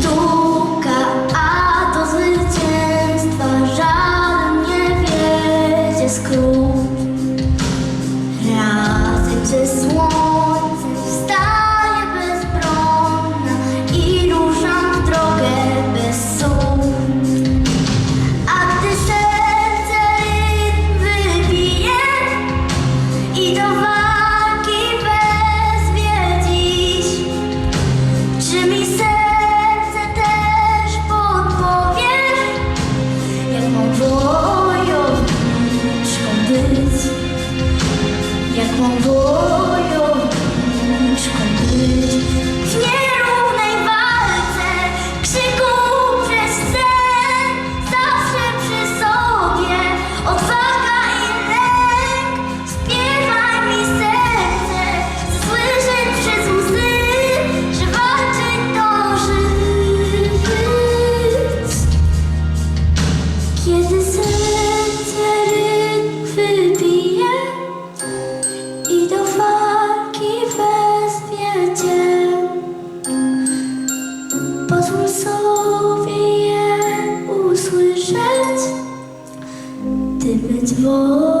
stool. Pozwól sobie je usłyszeć, ty być wolny.